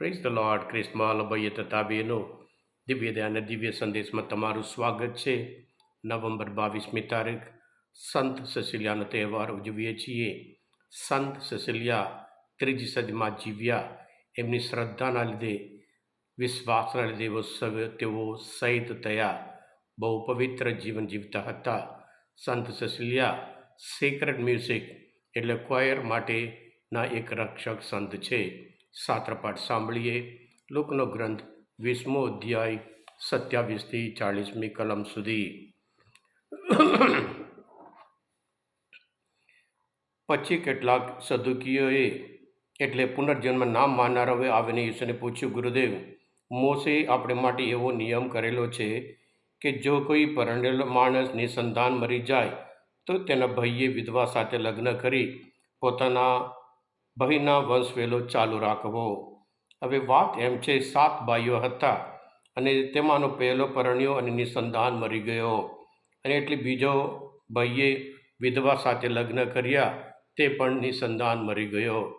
Praise the lord ક્રિસ્મા ભાઈએ તથા બહેનો દિવ્ય અને દિવ્ય સંદેશમાં તમારું સ્વાગત છે નવેમ્બર બાવીસમી તારીખ સંત સસિલિયાનો તહેવાર ઉજવીએ છીએ સંત સસિલિયા ત્રીજી સદીમાં જીવ્યા એમની શ્રદ્ધાના લીધે વિશ્વાસના લીધે તેઓ સહિત થયા બહુ પવિત્ર જીવન જીવતા હતા સંત સસિલિયા સિક્રેટ મ્યુઝિક એટલે ક્વાયર માટેના એક રક્ષક સંત છે સાત્રપાઠ સાંભળીએ. લોકનો ગ્રંથ વીસમો અધ્યાય, સત્યાવીસથી ચાળીસમી કલમ સુધી. પછી કેટલાક સદુકીઓએ એટલે પુનર્જન્મ નામ માનનારાઓએ આવીને ઈશ્વરને પૂછ્યું, ગુરુદેવ, મોસે આપણે માટે એવો નિયમ કરેલો છે કે જો કોઈ પરણેલો માણસ નિસંતાન મરી જાય, તો તેના ભાઈએ વિધવા સાથે લગ્ન કરી પોતાના ભાઈના વંશવેલો ચાલુ રાખવો. હવે વાત એમ છે, સાત ભાઈઓ હતા અને તેમાંનો પહેલો પરણ્યો અને નિસંધાન મરી ગયો. અને એટલે બીજો ભાઈએ વિધવા સાથે લગ્ન કર્યા, તે પણ નિસંધાન મરી ગયો.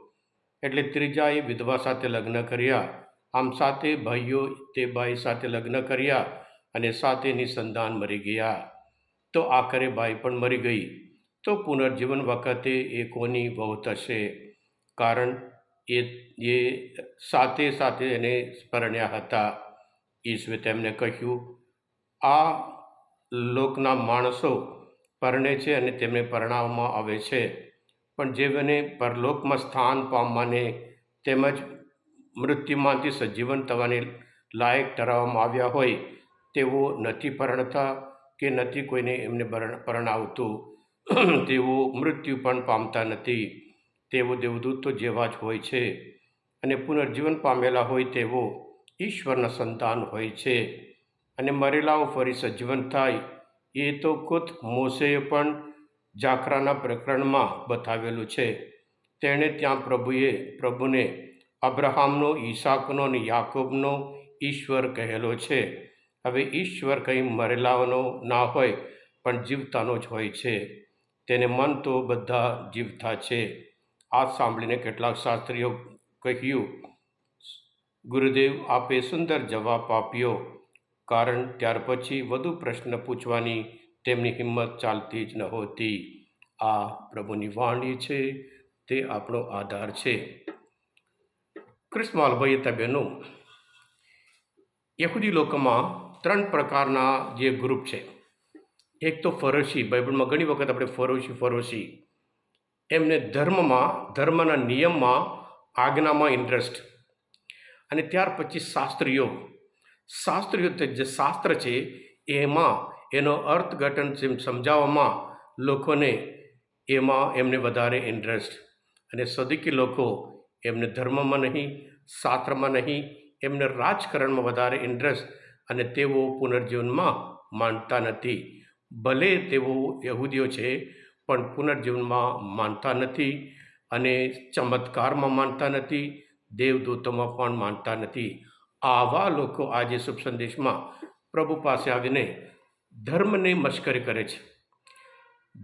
એટલે ત્રીજાએ વિધવા સાથે લગ્ન કર્યા. આમ સાથે ભાઈઓ, તે ભાઈ સાથે લગ્ન કર્યા અને સાથે નિસંધાન મરી ગયા. તો આખરે ભાઈ પણ મરી ગઈ. તો પુનર્જીવન વખતે એ કોની વહુ થશે? કારણ એ એ સાથે સાથે એને સ્મરણ્યા હતા. ઈશ્વરે તેમને કહ્યું, આ લોકના માણસો પરણે છે અને તેમને પરણાવવામાં આવે છે. પણ જેઓને પરલોકમાં સ્થાન પામવાને તેમજ મૃત્યુમાંથી સજીવન થવાની લાયક ઠરાવવામાં આવ્યા હોય, તેઓ નથી પરણતા કે નથી કોઈને એમને પરણ- પરણાવતું. તેઓ મૃત્યુ પણ પામતા નથી. તેઓ દેવદૂતો જેવા જ હોય છે અને પુનર્જીવન પામેલા હોય તેઓ ઈશ્વરના સંતાન હોય છે અને મરેલાઓ ફરી સજીવન થાય. એ તો ખુદ મોસેએ પણ જાખરાના પ્રકરણમાં બતાવેલું છે. તેણે ત્યાં પ્રભુએ, પ્રભુને અબ્રહામનો, ઈસાકનો અને યાકોબનો ઈશ્વર કહેલો છે. હવે ઈશ્વર કંઈ મરેલાઓનો ના હોય પણ જીવતાનો જ હોય છે. તેને મન તો બધા જીવતા છે. આ સાંભળીને કેટલાક શાસ્ત્રીઓ કહ્યું, ગુરુદેવ, આપે સુંદર જવાબ આપ્યો. કારણ ત્યાર પછી વધુ પ્રશ્ન પૂછવાની તેમની હિંમત ચાલતી જ નહોતી આ પ્રભુની વાણી છે, તે આપણો આધાર છે. ક્રિસ્માલભાઈ તબેનો યહૂદી લોકોમાં ત્રણ પ્રકારના જે ગ્રુપ છે, એક તો ફરોશી, બાઇબલમાં ઘણી વખત આપણે ફરોશી ફરોશી એમને ધર્મમાં, ધર્મના નિયમમાં આજ્ઞામાં ઇન્ટરેસ્ટ અને ત્યાર પછી શાસ્ત્રીઓ. શાસ્ત્રીઓ જે શાસ્ત્ર છે, એમાં એનો અર્થઘટન સમજાવવામાં લોકોને એમાં એમને વધારે ઇન્ટરેસ્ટ અને સદીકી લોકો એમને ધર્મમાં નહીં, શાસ્ત્રમાં નહીં, એમને રાજકારણમાં વધારે ઇન્ટરેસ્ટ અને તેઓ પુનર્જીવનમાં માનતા નથી. ભલે તેઓ યહૂદીઓ છે પણ પુનર્જીવનમાં માનતા નથી અને ચમત્કારમાં માનતા નથી, દેવદૂતોમાં પણ માનતા નથી. આવા લોકો આજે શુભ સંદેશમાં પ્રભુ પાસે આવીને ધર્મને મશ્કરી કરે છે.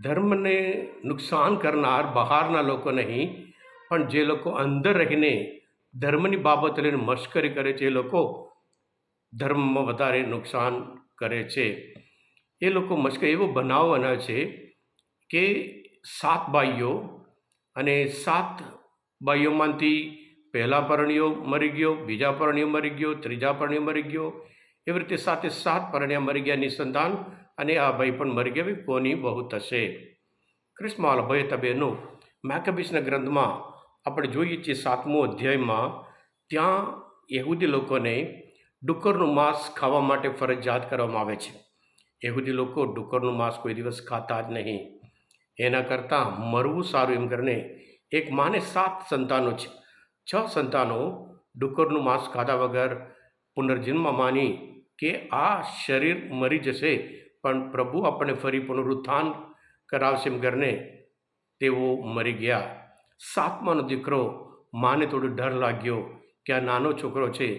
ધર્મને નુકસાન કરનાર બહારના લોકો નહીં, પણ જે લોકો અંદર રહીને ધર્મની બાબત લઈને મશ્કરી કરે છે, એ લોકો ધર્મમાં વધારે નુકસાન કરે છે. એ લોકો મશ્કરી, એવો બનાવવાના છે કે સાત ભાઈઓ અને સાત ભાઈઓમાંથી પહેલા પરણીઓ મરી ગયો, બીજા પરણીઓ મરી ગયો, ત્રીજા પરણીઓ મરી ગયો. એવી રીતે સાથે સાત પરણ્યા મરી ગયા નિસંતાન અને આ ભાઈ પણ મરી ગયા. કોની બહુ થશે? ક્રિસ્માલ ભય તબેનો મેકબીસના ગ્રંથમાં આપણે જોઈએ છીએ સાતમો અધ્યાયમાં, ત્યાં યહૂદી લોકોને ડુક્કરનું માંસ ખાવા માટે ફરજિયાત કરવામાં આવે છે. યહૂદી લોકો ડુક્કરનું માંસ કોઈ દિવસ ખાતા જ નહીં. એના કરતાં મરવું સારું એમ કરીને એક માને સાત સંતાનો છે. છ સંતાનો ડુક્કરનું માંસ ખાધા વગર પુનર્જન્મ માની કે આ શરીર મરી જશે, પણ પ્રભુ આપણને ફરી પુનરુત્થાન કરાવશે એમ કરીને તેઓ મરી ગયા. સાતમાનો દીકરો માને થોડો ડર લાગ્યો કે આ નાનો છોકરો છે,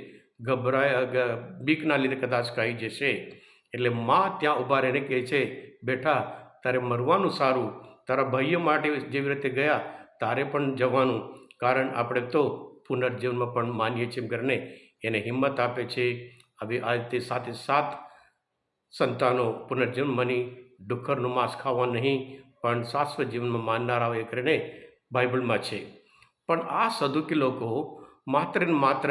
ગભરાય બીકના લીધે કદાચ કહી જશે. એટલે મા ત્યાં ઊભા રહીને કહે છે, બેટા, તારે મરવાનું સારું તારા ભાઈઓ માટે જેવી રીતે ગયા, તારે પણ જવાનું. કારણ આપણે તો પુનર્જીવનમાં પણ માનીએ છીએ એમ કરીને એને હિંમત આપે છે. હવે આ રીતે સાથે સાત સંતાનો પુનર્જન્મ બની, ડુક્કરનું માંસ ખાવા નહીં, પણ શાશ્વત જીવનમાં માનનારાઓ એ કરીને બાઇબલમાં છે. પણ આ સદુકી લોકો માત્ર ને માત્ર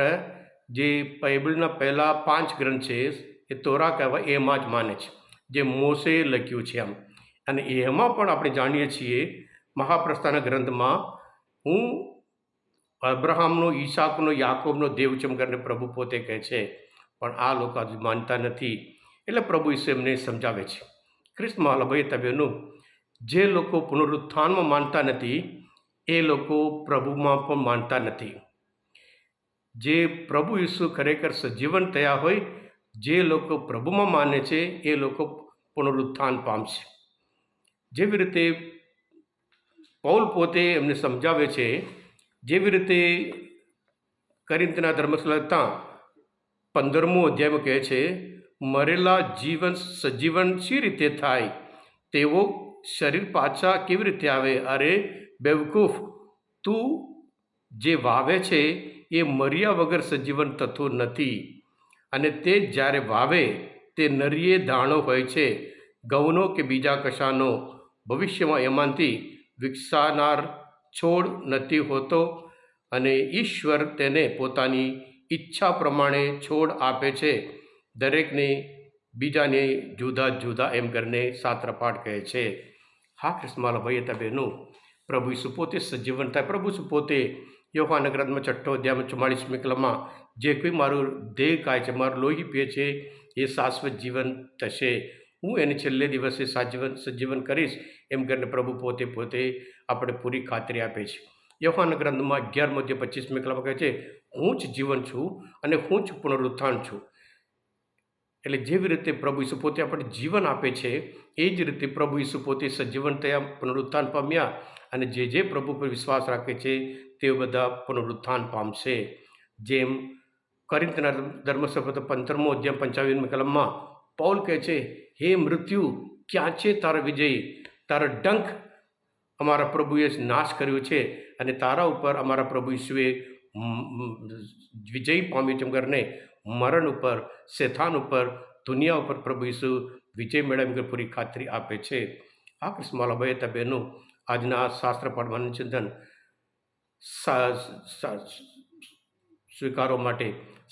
જે બાઇબલના પહેલાં પાંચ ગ્રંથ છે, એ તોરા કહેવાય, એમાં જ માને છે. જે મોસે લખ્યું છે આમ. અને એમાં પણ આપણે જાણીએ છીએ, મહાપ્રસ્થાના ગ્રંથમાં, હું અબ્રાહમનો, ઈશાકનો, યાકોબનો દેવ છે કરીને પ્રભુ પોતે કહે છે, પણ આ લોકો હજુ માનતા નથી. એટલે પ્રભુ ઈસુ એમને સમજાવે છે. ખ્રિસ્ત મહાલભાઈ તબેનું જે લોકો પુનરુત્થાનમાં માનતા નથી, એ લોકો પ્રભુમાં પણ માનતા નથી. જે પ્રભુ ઈસુ ખરેખર સજીવન થયા હોય, જે લોકો પ્રભુમાં માને છે, એ લોકો પુનરુત્થાન પામશે. જેવી રીતે પૌલ પોતે એમને સમજાવે છે, જેવી રીતે કરિંતના ધર્મસ્થળતા પંદરમો અધ્યાયમાં કહે છે, મરેલા જીવન સજીવન શી રીતે થાય? તેઓ શરીર પાછા કેવી રીતે આવે? અરે, બેવકૂફ, તું જે વાવે છે, એ મર્યા વગર સજીવન થતું નથી. અને તે જ્યારે વાવે, તે નરીએ દાણો હોય છે ઘઉંનો કે બીજા કશાનો? ભવિષ્યમાં એમાંથી વિકસાનાર છોડ નથી હોતો અને ઈશ્વર તેને પોતાની ઈચ્છા પ્રમાણે છોડ આપે છે. દરેકને બીજાને જુદા જુદા એમ કરીને સાત્રપાઠ કહે છે. હા, કૃષ્ણમાલા ભાઈ હતા પ્રભુ ઈસુ પોતે સજીવન થાય. પ્રભુ ઈસુ પોતે યોહાન ગ્રંથમાં છઠ્ઠો અધ્યાયમાં ચુમ્માળીસમી કલમમાં જે કોઈ મારું દેહ કાય છે, મારું લોહી પીએ છે, એ શાશ્વત જીવન થશે. હું એને છેલ્લે દિવસે સાજીવન સજીવન કરીશ, એમ કરીને પ્રભુ પોતે પોતે આપણે પૂરી ખાતરી આપે છે. યોહાન ગ્રંથમાં અગિયાર મધ્ય પચીસમી કલમ કહે છે, હું જ જીવન છું અને હું જ પુનરુત્થાન છું. એટલે જેવી રીતે પ્રભુ ઈસુ પોતે આપણને જીવન આપે છે, એ જ રીતે પ્રભુ ઈસુ પોતે સજીવન થયા, પુનરુત્થાન પામ્યા અને જે જે પ્રભુ પર વિશ્વાસ રાખે છે, તે બધા પુનરુત્થાન પામશે. જેમ કરિંતના ધર્મસભા પંદરમો અધ્યાય પંચાવનમી કલમમાં પૌલ કહે છે, હે મૃત્યુ, ક્યાં છે તારો વિજય? તારો ડંખ અમારા પ્રભુએ નાશ કર્યો છે અને તારા ઉપર અમારા પ્રભુ ઈસુએ વિજય પામ્યો છે. કરીને મરણ ઉપર શેથાન ઉપર, દુનિયા ઉપર પ્રભુ ઈસુ વિજય મેળવી પૂરી ખાતરી આપે છે. આ કૃષ્ણમાલા ભાઈ હતા બહેનો, આજના શાસ્ત્ર પાઠવાનું ચિંતન સ્વીકારો માટે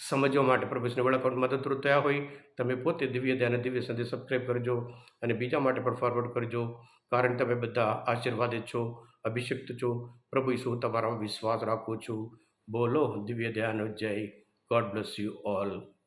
સમજવા માટે પ્રભુને વડાકોટ મદદરૂપ થયા હોય, તમે પોતે દિવ્ય ધ્યાન દિવ્ય સંદેશ સબસ્ક્રાઈબ કરજો અને બીજા માટે પણ ફોરવર્ડ કરજો. કારણ તમે બધા આશીર્વાદિત છો, અભિષિક્ત છો. પ્રભુ ઈસુ તમારા વિશ્વાસ રાખું છું. બોલો દિવ્ય ધ્યાન જય. God bless you all